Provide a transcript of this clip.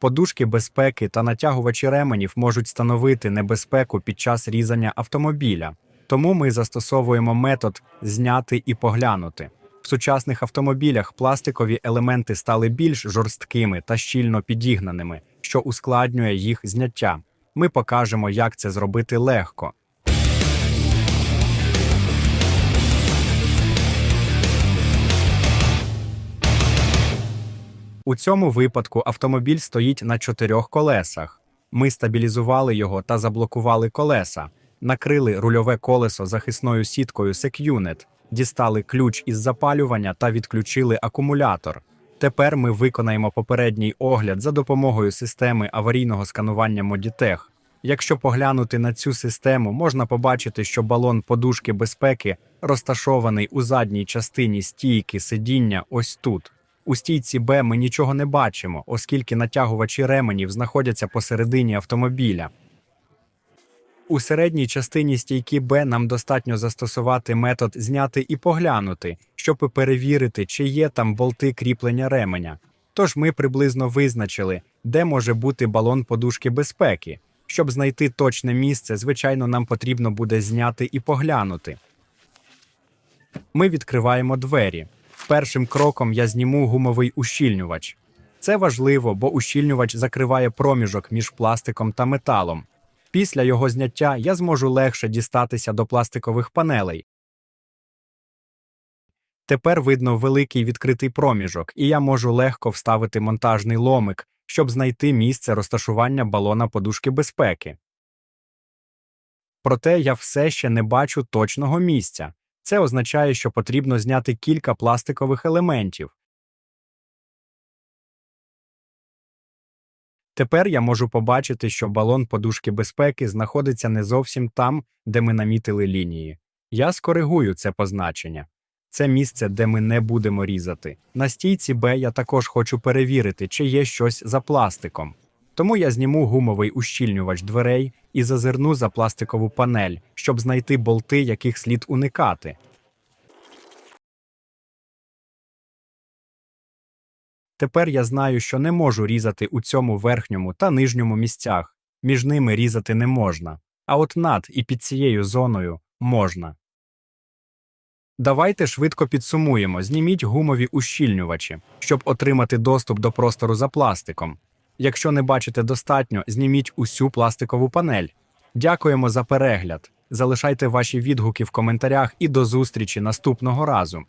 Подушки безпеки та натягувачі ременів можуть становити небезпеку під час різання автомобіля. Тому ми застосовуємо метод зняти і поглянути. В сучасних автомобілях пластикові елементи стали більш жорсткими та щільно підігнаними, що ускладнює їх зняття. Ми покажемо, як це зробити легко. У цьому випадку автомобіль стоїть на чотирьох колесах. Ми стабілізували його та заблокували колеса, накрили рульове колесо захисною сіткою SecUnit, дістали ключ із запалювання та відключили акумулятор. Тепер ми виконаємо попередній огляд за допомогою системи аварійного сканування Moditech. Якщо поглянути на цю систему, можна побачити, що балон подушки безпеки розташований у задній частині стійки сидіння ось тут. У стійці Б ми нічого не бачимо, оскільки натягувачі ременів знаходяться посередині автомобіля. У середній частині стійки Б нам достатньо застосувати метод зняти і поглянути, щоб перевірити, чи є там болти кріплення ременя. Тож ми приблизно визначили, де може бути балон подушки безпеки. Щоб знайти точне місце, звичайно, нам потрібно буде зняти і поглянути. Ми відкриваємо двері. Першим кроком я зніму гумовий ущільнювач. Це важливо, бо ущільнювач закриває проміжок між пластиком та металом. Після його зняття я зможу легше дістатися до пластикових панелей. Тепер видно великий відкритий проміжок, і я можу легко вставити монтажний ломик, щоб знайти місце розташування балона подушки безпеки. Проте я все ще не бачу точного місця. Це означає, що потрібно зняти кілька пластикових елементів. Тепер я можу побачити, що балон подушки безпеки знаходиться не зовсім там, де ми намітили лінії. Я скоригую це позначення. Це місце, де ми не будемо різати. На стійці Б я також хочу перевірити, чи є щось за пластиком. Тому я зніму гумовий ущільнювач дверей і зазирну за пластикову панель, щоб знайти болти, яких слід уникати. Тепер я знаю, що не можу різати у цьому верхньому та нижньому місцях. Між ними різати не можна. А от над і під цією зоною можна. Давайте швидко підсумуємо. Зніміть гумові ущільнювачі, щоб отримати доступ до простору за пластиком. Якщо не бачите достатньо, зніміть усю пластикову панель. Дякуємо за перегляд. Залишайте ваші відгуки в коментарях і до зустрічі наступного разу.